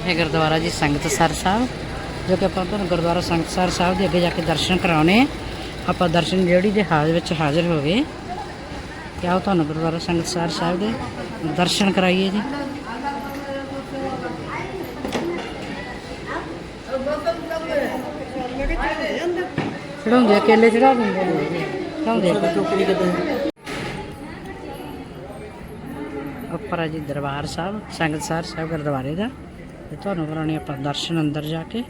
ਇਹ ਹੈ ਗੁਰਦੁਆਰਾ ਜੀ ਸੰਗਤਸਰ ਸਾਹਿਬ, ਜੋ ਕਿ ਆਪਾਂ ਤੁਹਾਨੂੰ ਗੁਰਦੁਆਰਾ ਸੰਗਤਸਰ ਸਾਹਿਬ ਦੇ ਅੱਗੇ ਜਾ ਕੇ ਦਰਸ਼ਨ ਕਰਾਉਣੇ ਆਪਾਂ ਦਰਸ਼ਨ ਜਿਹੜੀ ਦੇ ਹਾਲ ਵਿੱਚ ਹਾਜ਼ਰ ਹੋ ਗਏ। ਤੇ ਆਓ ਤੁਹਾਨੂੰ ਗੁਰਦੁਆਰਾ ਸੰਗਤਸਰ ਸਾਹਿਬ ਦੇ ਦਰਸ਼ਨ ਕਰਾਈਏ ਜੀ। ਚੜਾਉਂਦੇ ਆ, ਕੇਲੇ ਚੜਾ ਦਿੰਦੇ ਨੇ ਚੜਾਉਂਦੇ ਆ ਚੋਕਰੀ ਕਿਤੇ ਉੱਪਰ ਆ ਜੀ ਦਰਬਾਰ ਸਾਹਿਬ ਸੰਗਤਸਰ ਸਾਹਿਬ ਗੁਰਦੁਆਰੇ ਦਾ। ਤੇ ਤੁਹਾਨੂੰ ਕਰਾਉਣੇ ਆਪਾਂ ਦਰਸ਼ਨ ਅੰਦਰ ਜਾ ਕੇ।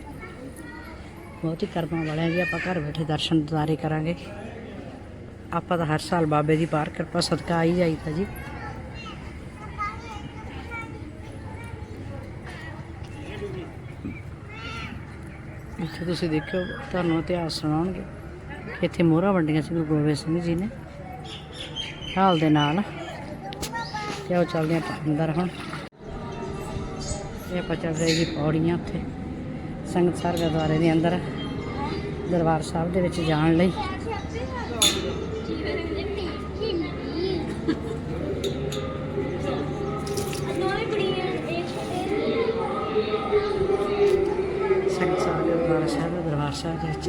ਬਹੁਤ ਹੀ ਕਰਮਾਂ ਵਾਲਿਆਂ ਆ ਜੀ, ਆਪਾਂ ਘਰ ਬੈਠੇ ਦਰਸ਼ਨ ਦਿਦਾਰੇ ਕਰਾਂਗੇ। ਆਪਾਂ ਤਾਂ ਹਰ ਸਾਲ ਬਾਬੇ ਦੀ ਪਾਰ ਕਿਰਪਾ, ਸਦਕਾ ਆਈ ਜਾਈਦਾ ਜੀ। ਇੱਥੇ ਤੁਸੀਂ ਦੇਖਿਓ, ਤੁਹਾਨੂੰ ਇਤਿਹਾਸ ਸੁਣਾਉਣਗੇ ਇੱਥੇ ਮੋਹਰਾਂ ਵੰਡੀਆਂ ਸੀ ਗੁਰੂ ਗੋਬਿੰਦ ਸਿੰਘ ਜੀ ਨੇ। ਹਾਲ ਦੇ ਨਾਲ ਤੇ ਉਹ ਚੱਲਦੇ ਆਪਾਂ ਅੰਦਰ ਹੁਣ। ਆਪਾਂ ਚੱਲ ਰਹੇ ਜੀ ਪੌੜੀਆਂ ਉੱਥੇ ਸੰਗਤਸਰ ਗੁਰਦੁਆਰੇ ਦੇ ਅੰਦਰ, ਦਰਬਾਰ ਸਾਹਿਬ ਦੇ ਵਿੱਚ ਜਾਣ ਲਈ। ਸੰਗਤਸਰ ਗੁਰਦੁਆਰਾ ਸਾਹਿਬ ਦਾ ਦਰਬਾਰ ਸਾਹਿਬ ਦੇ ਵਿੱਚ।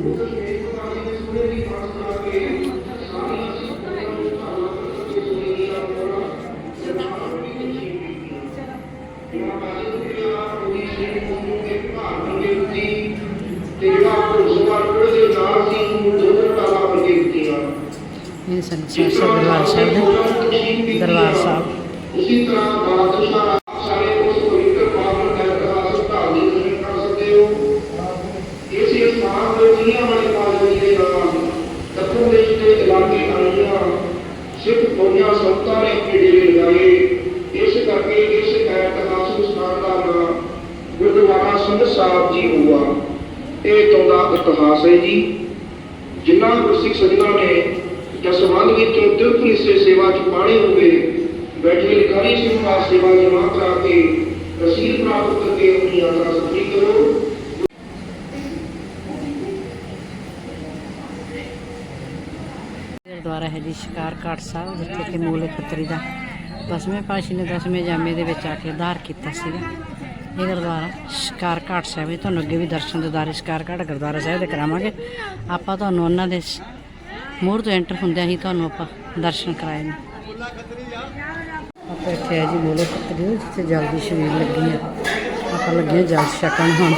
ਇਲਾਕੇ ਆਈਆਂ ਸਿੱਖ ਦੁਨੀਆ ਸੰਤਾਂ ਨੇ ਆਪਣੇ ਡੇਰੇ ਲਗਾਏ ਇਸ ਕਰਕੇ ਇਸ ਐਤਿਹਾਸਿਕ ਸਥਾਨ ਦਾ ਨਾਮ ਗੁਰਦੁਆਰਾ ਸਿੰਘ ਸਾਹਿਬ ਜੀ ਹੁਆ ਇਹ ਤੋਂ ਦਾ ਇਤਿਹਾਸ ਹੈ ਜੀ। ਜਿਨ੍ਹਾਂ ਗੁਰਸਿੱਖ ਸੱਜਣਾ ਨੇ ਜਸਵੰਤ ਵਿੱਚੋਂ ਤਿਰਤ ਹਿੱਸੇ ਸੇਵਾ ਚ ਪਾੜੇ ਹੋ ਬੈਠੇ ਲਿਖਾਰੀ ਸਿੰਘ ਸੇਵਾ ਜਮਾ ਕਰਾ ਕੇ ਰਸੀਦ ਪ੍ਰਾਪਤ ਕਰਕੇ ਆਪਣੀ ਯਾਤਰਾ ਸਫਲੀ ਕਰੋ। ਗੁਰਦੁਆਰਾ ਹੈ ਜੀ ਸ਼ਿਕਾਰ ਘਾਟ ਸਾਹਿਬ, ਜਿੱਥੇ ਕਿ ਮੂਲ ਖੱਤਰੀ ਦਾ ਦਸਵੇਂ ਪਾਤਸ਼ਾਹ ਨੇ ਦਸਵੇਂ ਜਾਮੇ ਦੇ ਵਿੱਚ ਆ ਕੇ ਉਧਾਰ ਕੀਤਾ ਸੀਗਾ। ਇਹ ਗੁਰਦੁਆਰਾ ਸ਼ਿਕਾਰ ਘਾਟ ਸਾਹਿਬ ਹੈ ਤੁਹਾਨੂੰ ਅੱਗੇ ਵੀ ਦਰਸ਼ਨ ਦਿਦਾਰੇ ਸ਼ਿਕਾਰ ਘਾਟ ਗੁਰਦੁਆਰਾ ਸਾਹਿਬ ਦੇ ਕਰਾਵਾਂਗੇ ਆਪਾਂ ਤੁਹਾਨੂੰ ਉਹਨਾਂ ਦੇ ਸ- ਮੂਹਰ ਤੋਂ ਐਂਟਰ ਹੁੰਦਿਆਂ ਹੀ ਤੁਹਾਨੂੰ ਆਪਾਂ ਦਰਸ਼ਨ ਕਰਾਏ ਨੇ ਆਪਾਂ ਇੱਥੇ ਹੈ ਜੀ ਮੂਲੇ ਖੱਤਰੀ ਦੇ ਜਿੱਥੇ ਜਲ ਦੀ ਸ਼ਬੀਲ ਲੱਗੀ ਹੈ ਆਪਾਂ ਲੱਗੇ ਹਾਂ ਜਲ ਛਕਣ ਹੁਣ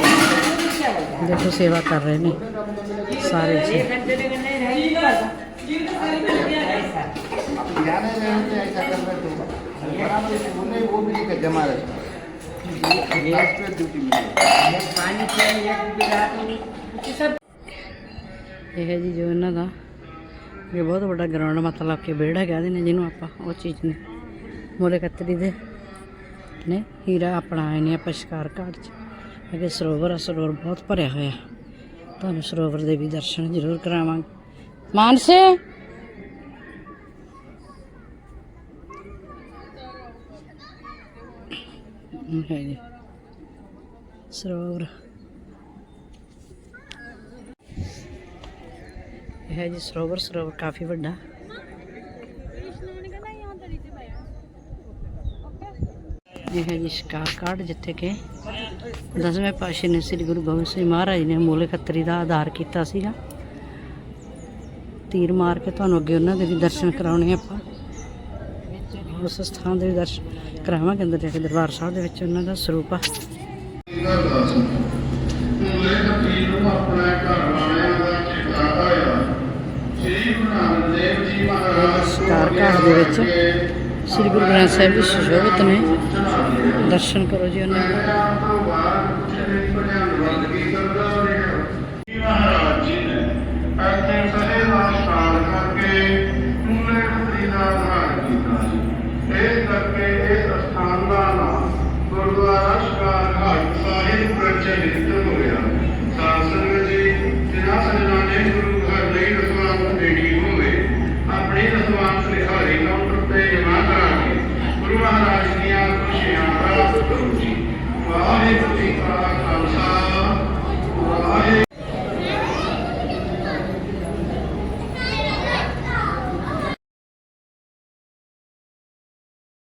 ਦੇਖੋ ਸੇਵਾ ਕਰ ਰਹੇ ਨੇ ਸਾਰੇ ਜੀ जाने में होते ऐसा करना तो बराबर से बोले वो भी नहीं कर जमा रहता लास्ट पे ड्यूटी मिली ਇਹ ਹੈ ਜੀ ਜੋ ਇਹਨਾਂ ਦਾ, ਇਹ ਬਹੁਤ ਵੱਡਾ ਗਰਾਊਂਡ ਮਤਲਬ ਕਿ ਵਿਹੜਾ ਕਹਿੰਦੇ ਨੇ ਜਿਹਨੂੰ ਆਪਾਂ ਉਹ ਚੀਜ਼ ਨੇ। ਮੋਲੇ ਕੱਤਰੀ ਦੇ ਨੇ, ਹੀਰਾ ਆਪਣਾ ਆਏ ਨੇ ਆਪਾਂ ਸ਼ਿਕਾਰ ਘਾਟ 'ਚ। ਅੱਗੇ ਸਰੋਵਰ ਆ, ਸਰੋਵਰ ਬਹੁਤ ਭਰਿਆ ਹੋਇਆ। ਤੁਹਾਨੂੰ ਸਰੋਵਰ ਦੇ ਵੀ ਦਰਸ਼ਨ ਜ਼ਰੂਰ ਕਰਾਵਾਂਗੇ। ਮਾਨਸੇ! ਹੈ ਜੀ। ਸਰੋਵਰ। ਇਹ ਹੈ ਜੀ ਸਰੋਵਰ ਸਰੋਵਰ ਕਾਫੀ ਵੱਡਾ। ਇਹ ਹੈ ਜੀ ਸ਼ਿਕਾਰ ਕਾਰਡ ਜਿੱਥੇ ਕਿ ਦਸਵੇਂ ਪਾਤਸ਼ਾਹ ਨੇ ਸ੍ਰੀ ਗੁਰੂ ਗੋਬਿੰਦ ਸਿੰਘ ਮਹਾਰਾਜ ਨੇ ਮੂਲੇ ਖੱਤਰੀ ਦਾ ਆਧਾਰ ਕੀਤਾ ਸੀਗਾ। ਤੀਰ ਮਾਰ ਕੇ ਤੁਹਾਨੂੰ ਅੱਗੇ ਉਹਨਾਂ ਦੇ ਵੀ ਦਰਸ਼ਨ ਕਰਾਉਣੇ ਆਪਾਂ। ਉਸ ਸਥਾਨ ਦੇ ਦਰਸ਼ ਦਰਸ਼ਨ ਕਰਾਵਾਂਗੇ ਅੰਦਰ ਜਾ ਕੇ ਦਰਬਾਰ ਸਾਹਿਬ ਦੇ ਵਿੱਚ, ਉਹਨਾਂ ਦਾ ਸਰੂਪ ਆ। ਕਰਦਾ ਘਾਟ ਦੇ ਵਿੱਚ ਸ੍ਰੀ ਗੁਰੂ ਗ੍ਰੰਥ ਸਾਹਿਬ ਜੀ ਸੁਸ਼ੋਭਿਤ ਨੇ ਦਰਸ਼ਨ ਕਰੋ ਜੀ ਉਹਨਾਂ ਦੇ ਮਹਾਰਾਜ ਜੀ ਨੇ ਇੱਥੇ ਸਹੇ ਦਾ ਇਸ਼ਨਾਨ ਕਰਕੇ ਮੂਲੇ ਖੁਦੀ ਦਾ ਆਧਾਰ ਕੀਤਾ ਸੀ ਇਸ ਕਰਕੇ ਇਸ ਸਥਾਨ ਦਾ ਨਾਮ ਗੁਰਦੁਆਰਾ ਸ਼ਿਕਾਰ ਘਾਟ ਸਾਹਿਬ ਪ੍ਰਚਲਿਤ ਹੋਇਆ ਸਾਧ ਸੰਗਤ ਜੀ ਜਿਨ੍ਹਾਂ ਸਜਣਾ ਨੇ ਗੁਰੂ ਘਰ ਲਈ ਰਸਮਾਂ ਬੇੜੀ ਹੋਵੇ, ਆਪਣੀ ਰਸਮਾਂ ਲਿਖਾਰੀ ਕਾਊਂਟਰ ਤੇ ਜਮ੍ਹਾਂ ਕਰਾ ਕੇ ਗੁਰੂ ਮਹਾਰਾਜ ਦੀਆਂ ਖੁਸ਼ੀਆਂ ਪ੍ਰਾਪਤ ਕਰੋ ਜੀ। ਵਾਹਿਗੁਰੂ ਜੀ ਕਾ ਖਾਲਸਾ, ਵਾਹਿਗੁਰੂ